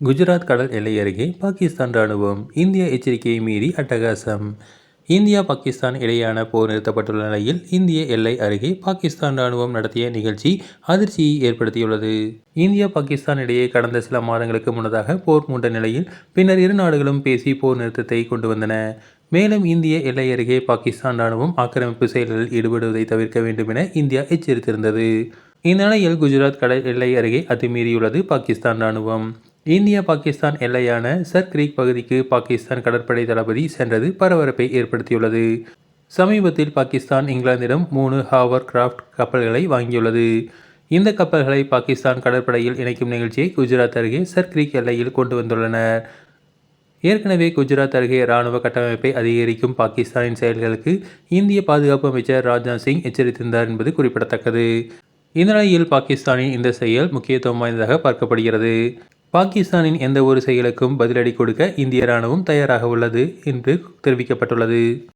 குஜராத் கடல் எல்லை அருகே பாகிஸ்தான் ராணுவம் இந்திய எச்சரிக்கையை மீறி அட்டகாசம். இந்தியா பாகிஸ்தான் இடையேயான போர் நிறுத்தப்பட்டுள்ள நிலையில் இந்திய எல்லை அருகே பாகிஸ்தான் ராணுவம் நடத்திய நிகழ்ச்சி அதிர்ச்சியை ஏற்படுத்தியுள்ளது. இந்தியா பாகிஸ்தான் இடையே கடந்த சில மாதங்களுக்கு முன்னதாக போர் மூண்ட நிலையில் பின்னர் இரு நாடுகளும் பேசி போர் நிறுத்தத்தை கொண்டு வந்தன. மேலும் இந்திய எல்லை அருகே பாகிஸ்தான் ராணுவம் ஆக்கிரமிப்பு செயல்களில் ஈடுபடுவதை தவிர்க்க வேண்டும் என இந்தியா எச்சரித்திருந்தது. இந்நிலையில் குஜராத் கடல் எல்லை அருகே அத்துமீறியுள்ளது பாகிஸ்தான் ராணுவம். இந்தியா பாகிஸ்தான் எல்லையான சர் கிரீக் பகுதிக்கு பாகிஸ்தான் கடற்படை தளபதி சென்றது பரபரப்பை ஏற்படுத்தியுள்ளது. சமீபத்தில் பாகிஸ்தான் இங்கிலாந்திடம் மூணு ஹாவர் கிராஃப்ட் கப்பல்களை வாங்கியுள்ளது. இந்த கப்பல்களை பாகிஸ்தான் கடற்படையில் இணைக்கும் நிகழ்ச்சியை குஜராத் அருகே சர் கிரீக் எல்லையில் கொண்டு வந்துள்ளனர் ஏற்கனவே குஜராத் அருகே இராணுவ கட்டமைப்பை அதிகரிக்கும் பாகிஸ்தானின் செயல்களுக்கு இந்திய பாதுகாப்பு அமைச்சர் ராஜ்நாத் சிங் எச்சரித்திருந்தார் என்பது குறிப்பிடத்தக்கது. இந்நிலையில் பாகிஸ்தானின் இந்த செயல் முக்கியத்துவம் வாய்ந்ததாக பார்க்கப்படுகிறது. பாகிஸ்தானின் எந்த ஒரு செயலுக்கும் பதிலடி கொடுக்க இந்திய ராணுவம் தயாராக உள்ளது என்று தெரிவிக்கப்பட்டுள்ளது.